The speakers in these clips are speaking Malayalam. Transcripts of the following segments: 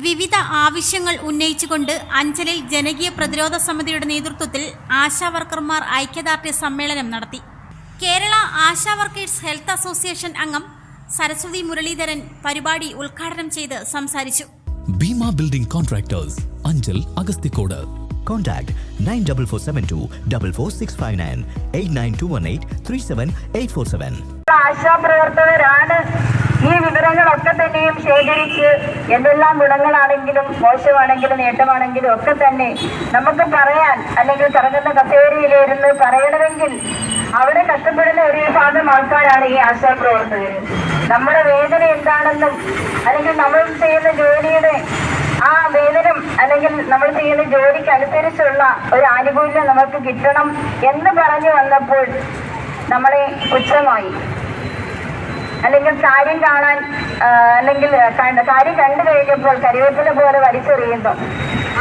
വിവിധ ആവശ്യങ്ങൾ ഉന്നയിച്ചുകൊണ്ട് അഞ്ചലിൽ ജനകീയ പ്രതിരോധ സമിതിയുടെ നേതൃത്വത്തിൽ ആശാവർക്കർമാർ ഐക്യദാർഢ്യ സമ്മേളനം നടത്തി. Kerala Asha workers health association അംഗം സരസ്വതി മുരളീധരൻ പരിപാടി ഉദ്ഘാടനം ചെയ്ത് സംസാരിച്ചു. Bheema building contractors Anchal Agasthikode. Contact 94472 44659 89218 37847. ആശാപ്രവർത്തകരാണ് ഈ വിവരങ്ങളൊക്കെ തന്നെയും ശേഖരിച്ച് എന്തെല്ലാം ഗുണങ്ങളാണെങ്കിലും മോശമാണെങ്കിലും നേട്ടമാണെങ്കിലും ഒക്കെ തന്നെ നമുക്ക് പറയാൻ അല്ലെങ്കിൽ കറങ്ങുന്ന കസേരയിലിരുന്ന് പറയണമെങ്കിൽ അവിടെ കഷ്ടപ്പെടുന്ന ഒരു വിഭാഗം ആൾക്കാരാണ് ഈ ആശാ പ്രവർത്തകർ നമ്മുടെ വേദന എന്താണെന്നും അല്ലെങ്കിൽ നമ്മൾ ചെയ്യുന്ന ജോലിയുടെ ആ വേതനം അല്ലെങ്കിൽ നമ്മൾ ചെയ്യുന്ന ജോലിക്ക് അനുസരിച്ചുള്ള ഒരു ആനുകൂല്യം നമുക്ക് കിട്ടണം എന്ന് പറഞ്ഞു വന്നപ്പോൾ നമ്മളെ പുച്ഛമായി. അല്ലെങ്കിൽ കാര്യം കാണാൻ അല്ലെങ്കിൽ കാര്യം കണ്ടു കഴിഞ്ഞപ്പോൾ കരിവേപ്പില പോലെ വലിച്ചെറിയുന്നു.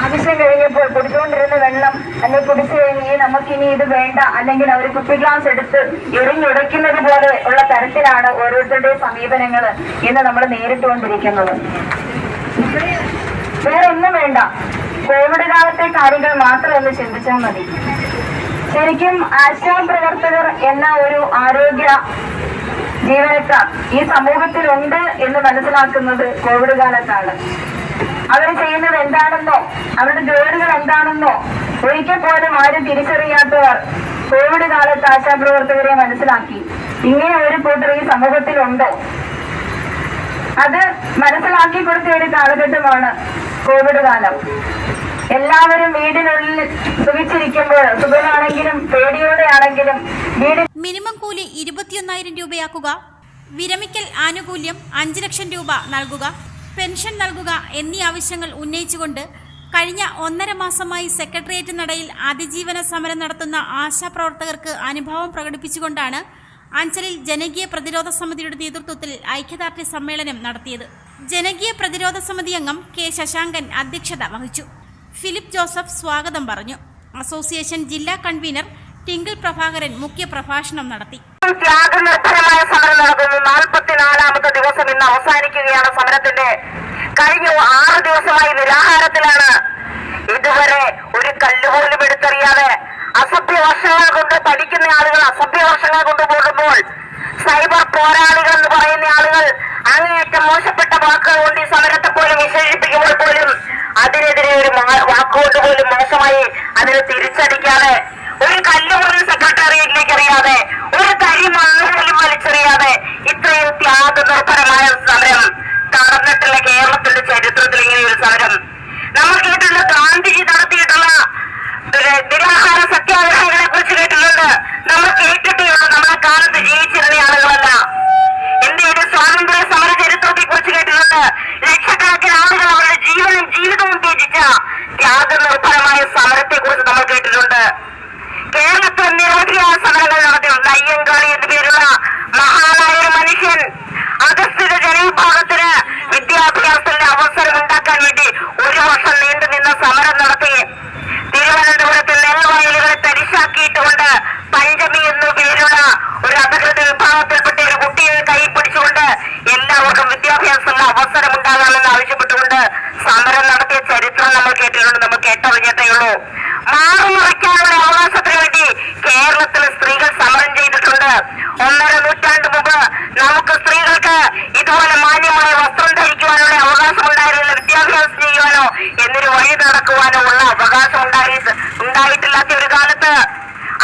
ആവശ്യം കഴിഞ്ഞപ്പോൾ കുടിച്ചുകൊണ്ടിരുന്ന വെള്ളം അല്ലെങ്കിൽ കുടിച്ചു കഴിഞ്ഞ് നമുക്കിനി ഇത് വേണ്ട. അല്ലെങ്കിൽ അവർ കുപ്പി ഗ്ലാസ് എടുത്ത് എറിഞ്ഞുടയ്ക്കുന്നത് പോലെ ഉള്ള തരത്തിലാണ് ഓരോരുത്തരുടെയും സമീപനങ്ങൾ ഇന്ന് നമ്മൾ നേരിട്ടുകൊണ്ടിരിക്കുന്നത്. വേറെ ഒന്നും വേണ്ട. കോവിഡ് കാലത്തെ കാര്യങ്ങൾ മാത്രം ഒന്ന് ചിന്തിച്ചാൽ മതി. ശരിക്കും ആശാ പ്രവർത്തകർ എന്ന ഒരു ആരോഗ്യ ജീവനക്കാർ ഈ സമൂഹത്തിലുണ്ട് എന്ന് മനസ്സിലാക്കുന്നത് കോവിഡ് കാലത്താണ്. അവർ ചെയ്യുന്നത് എന്താണെന്നോ അവരുടെ ജോലികൾ എന്താണെന്നോ ഒരിക്കൽ പോലും ആരും തിരിച്ചറിയാത്തവർ കോവിഡ് കാലത്ത് ആശാപ്രവർത്തകരെ മനസ്സിലാക്കി. ഇങ്ങനെ ഒരു കൂട്ടർ ഈ സമൂഹത്തിലുണ്ടോ? അത് മനസ്സിലാക്കി കൊടുത്ത ഒരു കാലഘട്ടമാണ് കോവിഡ് കാലം. എല്ലാവരും വീടിനുള്ളിൽ സുഖിച്ചിരിക്കുമ്പോൾ സുഖമാണെങ്കിലും പേടിയോടെയാണെങ്കിലും വീടിന് മിനിമം കൂലി ഇരുപത്തിയൊന്നായിരം രൂപയാക്കുക. വിരമിക്കൽ ആനുകൂല്യം അഞ്ച് ലക്ഷം രൂപ നൽകുക. പെൻഷൻ നൽകുക എന്നീ ആവശ്യങ്ങൾ ഉന്നയിച്ചുകൊണ്ട് കഴിഞ്ഞ ഒന്നര മാസമായി സെക്രട്ടേറിയറ്റ് നടയിൽ അതിജീവന സമരം നടത്തുന്ന ആശാപ്രവർത്തകർക്ക് അനുഭവം പ്രകടിപ്പിച്ചുകൊണ്ടാണ് അഞ്ചലിൽ ജനകീയ പ്രതിരോധ സമിതിയുടെ നേതൃത്വത്തിൽ ഐക്യദാർഢ്യ സമ്മേളനം നടത്തിയത്. ജനകീയ പ്രതിരോധ സമിതി അംഗം കെ ശശാങ്കൻ അധ്യക്ഷത വഹിച്ചു. ഫിലിപ്പ് ജോസഫ് സ്വാഗതം പറഞ്ഞു. അസോസിയേഷൻ ജില്ലാ കൺവീനർ ടിങ്കിൾ പ്രഭാകരൻ മുഖ്യ പ്രഭാഷണം നടത്തി. ത്യാഗനിർഭരമായ സമരം നടക്കുന്നു നാൽപ്പത്തിനാലാമത്തെ ദിവസം ഇന്ന് അവസാനിക്കുകയാണ് സമരത്തിന്റെ കഴിഞ്ഞ ആറ് ദിവസമായി നിരാഹാരത്തിലാണ്. ഇതുവരെ ഒരു കല്ലുപോലും എടുത്തറിയാതെ അസഭ്യ വർഷങ്ങൾ കൊണ്ട് പഠിക്കുന്ന ആളുകൾ അസഭ്യ വർഷങ്ങൾ കൊണ്ട് പോകുമ്പോൾ സൈബർ പോരാളികൾ എന്ന് പറയുന്ന ആളുകൾ അങ്ങേയറ്റം മോശപ്പെട്ട വാക്കുകൾ കൊണ്ട് ഈ സമരത്തെ പോലും വിശേഷിപ്പിക്കുമ്പോൾ പോലും അതിനെതിരെ ഒരു വാക്കുകൊണ്ട് പോലും മോശമായി അതിനെ തിരിച്ചടിക്കാതെ ഒരു കല്ല് പോലും സെക്രട്ടേറിയറ്റിലേക്ക് എറിയാതെ ഒരു തരി മണ്ണ് പോലും വലിച്ചെറിയാതെ ഇത്രയും ത്യാഗനിർഭരമായ സമരം നടന്നിട്ടുള്ള കേരളത്തിന്റെ ചരിത്രത്തിൽ ഇങ്ങനെ ഒരു സമരം നമ്മൾ കേട്ടിട്ടുള്ള ഗാന്ധിജി നടത്തിയിട്ടുള്ള ഒരു നിരാഹാര സത്യാഗ്രഹങ്ങളെ കുറിച്ച് കേട്ടിട്ടുണ്ട് നമ്മൾ കേട്ടിട്ടേ ഉള്ളൂ നമ്മളെ കാലത്ത് ജീവിച്ചിരുന്ന ആളുകളല്ല ഇന്ത്യയുടെ സ്വാതന്ത്ര്യ സമര ചരിത്രത്തെ കുറിച്ച് കേട്ടിട്ടുണ്ട് ലക്ഷക്കണക്കിന് ആളുകൾ അവരുടെ ജീവനും ജീവിതവും ത്യജിച്ച ത്യാഗനിർഭരമായ സമരത്തെ കുറിച്ച് നമ്മൾ കേട്ടിട്ടുണ്ട് കേരളത്തിൽ നിരവധിയായ സമരങ്ങൾ നടത്തിയിട്ടുണ്ട് അയ്യങ്കാളി എന്നു പേരുള്ള മഹാനായ ഒരു മനുഷ്യൻ ജനവിഭാഗത്തിന് വിദ്യാഭ്യാസത്തിന്റെ അവസരം ഉണ്ടാക്കാൻ വേണ്ടി ഒരു വർഷം നീണ്ടു നിന്ന സമരം നടത്തി. തിരുവനന്തപുരത്ത് നെൽവയലുകളെ തരിശാക്കിയിട്ടുകൊണ്ട് പഞ്ചമി എന്നു പേരുള്ള ഒരു അധികൃത വിഭാഗത്തിൽപ്പെട്ട ഒരു കുട്ടിയെ കൈ പിടിച്ചുകൊണ്ട് എല്ലാവർക്കും വിദ്യാഭ്യാസത്തിന്റെ അവസരം ഉണ്ടാകാമെന്ന് ആവശ്യപ്പെട്ടുകൊണ്ട് സമരം നടത്തിയ ചരിത്രം നമ്മൾ കേട്ടിട്ടുണ്ട്. നമ്മൾ കേട്ടറിഞ്ഞിട്ടേ ഉള്ളൂ. മാറുമറയ്ക്കാനുള്ള അവകാശത്തിന് വേണ്ടി കേരളത്തിലെ സ്ത്രീകൾ സമരം ചെയ്തിട്ടുണ്ട്. ഒന്നര നൂറ്റാണ്ട് മുമ്പ് നമുക്ക് ഇതുപോലെ മാന്യമായ വസ്ത്രം ധരിക്കുവാനുള്ള അവകാശം ഉണ്ടായിരുന്നില്ല വിദ്യാഭ്യാസം ചെയ്യുവാനോ എന്നൊരു വഴി നടക്കുവാനോ ഉള്ള അവകാശം ഉണ്ടായി ഉണ്ടായിട്ടില്ലാത്ത ഒരു കാലത്ത്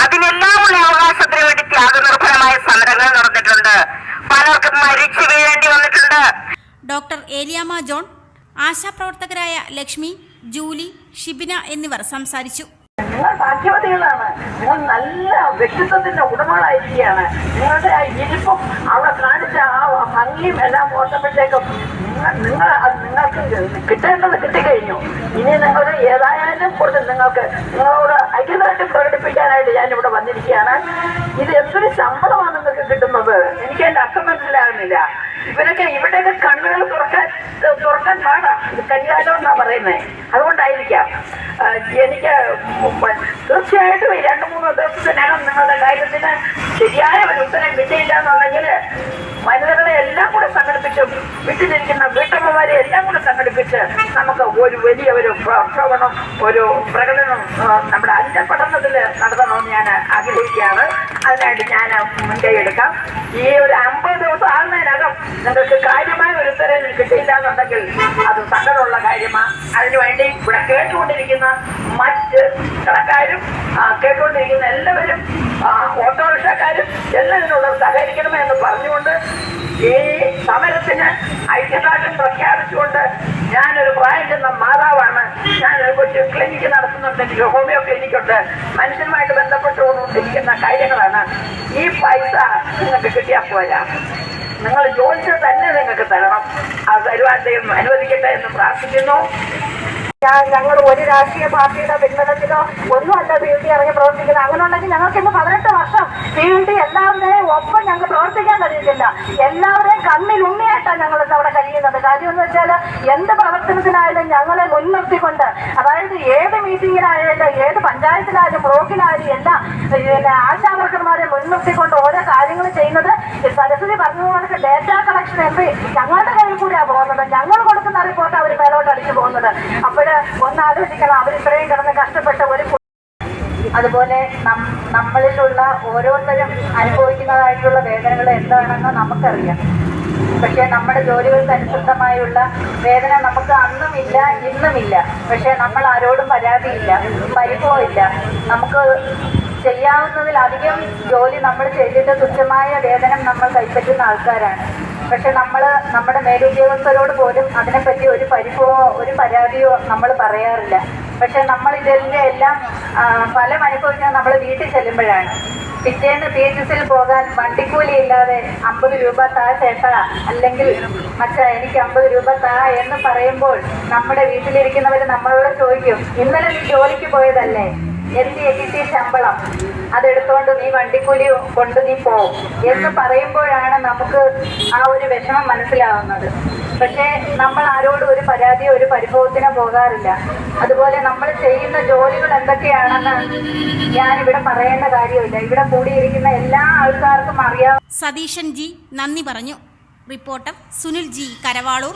അതിനെല്ലാമുള്ള അവകാശത്തിന് വേണ്ടി ത്യാഗനിർഭരമായ സമരങ്ങൾ നടന്നിട്ടുണ്ട്. പലർക്കും മരിച്ചു വീഴേണ്ടി വന്നിട്ടുണ്ട്. ഡോക്ടർ ഏലിയാമ ജോൺ ആശാപ്രവർത്തകരായ ലക്ഷ്മി ജൂലി ഷിബിന എന്നിവർ സംസാരിച്ചു. നിങ്ങൾ ഭാഗ്യവതികളാണ് നിങ്ങൾ നല്ല വ്യക്തിത്വത്തിന്റെ ഉടമകളായിരിക്കുകയാണ്. നിങ്ങളുടെ ആ ഇരിപ്പും അവിടെ കാണിച്ച ആ ഭംഗിയും എല്ലാം ഓർത്തപ്പോഴത്തേക്കും നിങ്ങൾ നിങ്ങൾ നിങ്ങൾക്ക് കിട്ടേണ്ടത് കിട്ടിക്കഴിഞ്ഞു. ഇനി നിങ്ങൾ ഏതായാലും കൂടുതൽ നിങ്ങൾക്ക് നിങ്ങളോട് ഐക്യതായിട്ട് പ്രകടിപ്പിക്കാനായിട്ട് ഞാൻ ഇവിടെ വന്നിരിക്കുകയാണ്. ഇത് എന്തൊരു ശമ്പളമാണ് കിട്ടുന്നത്. എനിക്ക് എന്റെ അർത്ഥം മനസ്സിലാകുന്നില്ല. ഇവരൊക്കെ ഇവിടെയൊക്കെ കണ്ണുകൾ തുറക്കാൻ തുറക്കാൻ പാടാ. കല്യാണം എന്നാ പറയുന്നത് അതുകൊണ്ടായിരിക്കാം എനിക്ക് തീർച്ചയായിട്ടും ഈ രണ്ട് മൂന്ന് ദിവസത്തിനകം നിങ്ങളുടെ കാര്യത്തിന് ശരിയായ ഒരു ഉത്തരം കിട്ടിയില്ല എന്നുണ്ടെങ്കിൽ വനിതകളെ എല്ലാം കൂടെ സംഘടിപ്പിച്ച് വീട്ടിലിരിക്കുന്ന വീട്ടമ്മമാരെ എല്ലാം കൂടെ സംഘടിപ്പിച്ച് നമുക്ക് ഒരു വലിയ ഒരു പ്രക്ഷോഭണം ഒരു പ്രകടനം നമ്മുടെ അഞ്ച പഠനത്തിൽ നടത്തണമെന്ന് ഞാൻ ആഗ്രഹിക്കുകയാണ്. അതിനായിട്ട് ഞാൻ മുൻകൈ എടുക്കാം. ഈ ഒരു അമ്പത് ദിവസം ആകുന്നതിനകം നിങ്ങൾക്ക് കാര്യമായ ഒരു ഉത്തരം കിട്ടിയില്ല എന്നുണ്ടെങ്കിൽ അത് സങ്കടമുള്ള കാര്യമാണ് അതിനുവേണ്ടി ഇവിടെ കേട്ടുകൊണ്ടിരിക്കുന്ന മറ്റ് കടക്കാരും കേട്ടുകൊണ്ടിരിക്കുന്ന എല്ലാവരും ഓട്ടോറിക്ഷക്കാരും എല്ലാം ഇതിനുള്ളവർ സഹകരിക്കണമെന്ന് പറഞ്ഞുകൊണ്ട് ഈ സമരത്തിന് ഐക്യദാർഢ്യം പ്രഖ്യാപിച്ചുകൊണ്ട് ഞാനൊരു പ്രായം ചെന്ന മാതാവാണ്. ഞാനൊരു കൊച്ചു ക്ലിനിക്ക് നടത്തുന്നുണ്ട്. എനിക്ക് ഹോമിയോ ക്ലിനിക്കുണ്ട് മനുഷ്യനുമായിട്ട് ബന്ധപ്പെട്ടുകൊണ്ടിരിക്കുന്ന കാര്യങ്ങളാണ്. ഈ പൈസ നിങ്ങൾക്ക് കിട്ടിയാൽ പോരാ. നിങ്ങൾ ജോലിച്ചത് തന്നെ നിങ്ങൾക്ക് തരണം. ആ തരുവാൻ അനുവദിക്കട്ടെ എന്ന് പ്രാർത്ഥിക്കുന്നു. ഞാൻ ഞങ്ങൾ ഒരു രാഷ്ട്രീയ പാർട്ടിയുടെ പിൻബലത്തിലോ ഒന്നുമല്ല ഡി ഇറങ്ങി പ്രവർത്തിക്കുന്നത്. അങ്ങനെ ഉണ്ടെങ്കിൽ ഞങ്ങൾക്ക് ഇന്ന് പതിനെട്ട് വർഷം പി ഡി എല്ലാവരുടെയും ഒപ്പം ഞങ്ങൾക്ക് പ്രവർത്തിക്കാൻ കഴിയുന്നില്ല. എല്ലാവരെയും കണ്ണിൽ ഉണ്ണിയായിട്ടാണ് ഞങ്ങൾ ഇന്ന് അവിടെ കഴിയുന്നത്. കാര്യം എന്ന് വെച്ചാൽ എന്ത് പ്രവർത്തനത്തിനായാലും ഞങ്ങളെ മുൻനിർത്തിക്കൊണ്ട് ഏത് മീറ്റിങ്ങിലായാലും ഏത് പഞ്ചായത്തിലായാലും ബ്ലോക്കിലായാലും എല്ലാം ആശാവർക്കർമാരെ മുൻനിർത്തിക്കൊണ്ട് ഓരോ കാര്യങ്ങൾ ചെയ്യുന്നത് സരസ്വതി പറഞ്ഞതുപോലെ ഡേറ്റ കളക്ഷൻ എന്ത് ഞങ്ങളുടെ കയ്യിൽ കൂടിയാണ് പോകുന്നത്. ഞങ്ങൾ കൊടുക്കുന്ന റിപ്പോർട്ട് അവർ മേലോട്ട് അടിച്ചു പോകുന്നത്. അപ്പോൾ ഒന്ന് ആലോചിക്കണം അവർ ഇത്രയും കിടന്ന് കഷ്ടപ്പെട്ട ഒരു അതുപോലെ നമ്മളിലുള്ള ഓരോരുത്തരും അനുഭവിക്കുന്നതായിട്ടുള്ള വേദനകൾ എന്താണെന്ന് നമുക്കറിയാം. പക്ഷേ നമ്മുടെ ജോലികൾക്ക് അനുസൃതമായുള്ള വേദന നമുക്ക് അന്നുമില്ല ഇന്നുമില്ല. പക്ഷേ നമ്മൾ ആരോടും പരാതിയില്ല പരിഭവമില്ല. നമുക്ക് ചെയ്യാവുന്നതിലധികം ജോലി നമ്മൾ ചെയ്തിട്ട് തുച്ഛമായ വേതനം നമ്മൾ കൈപ്പറ്റുന്ന ആൾക്കാരാണ്. പക്ഷെ നമ്മൾ നമ്മുടെ മേലുദ്യോഗസ്ഥരോട് പോലും അതിനെപ്പറ്റി ഒരു പരിഭവമോ ഒരു പരാതിയോ നമ്മൾ പറയാറില്ല. പക്ഷെ നമ്മൾ ഇതിന്റെ എല്ലാം ഫലം അനുഭവിക്കാൻ നമ്മൾ വീട്ടിൽ ചെല്ലുമ്പോഴാണ്. പിറ്റേന്ന് പി എച്ച് എസിൽ പോകാൻ വണ്ടിക്കൂലി ഇല്ലാതെ അമ്പത് രൂപ താ ചേട്ടാ അല്ലെങ്കിൽ മച്ചാ എനിക്ക് അമ്പത് രൂപ താ എന്ന് പറയുമ്പോൾ നമ്മുടെ വീട്ടിലിരിക്കുന്നവർ നമ്മളോട് ചോദിക്കും ഇന്നലെ നീ ജോലിക്ക് പോയതല്ലേ? എന്ത് കിട്ടിയ ശമ്പളം. അതെടുത്തോണ്ട് നീ വണ്ടിക്കൂലി കൊണ്ട് നീ പോവും. എന്ന് പറയുമ്പോഴാണ് നമുക്ക് ആ ഒരു വിഷമം മനസ്സിലാവുന്നത്. പക്ഷേ നമ്മൾ ആരോടും ഒരു പരാതിയോ ഒരു പരിഭവത്തിനോ പോകാറില്ല. അതുപോലെ നമ്മൾ ചെയ്യുന്ന ജോലികൾ എന്തൊക്കെയാണെന്ന് ഇവിടെ പറയേണ്ട കാര്യമില്ല. ഇവിടെ കൂടിയിരിക്കുന്ന എല്ലാ ആൾക്കാർക്കും അറിയാം. സതീശൻ ജി നന്ദി പറഞ്ഞു. Reporter Sunil G Karavaloor.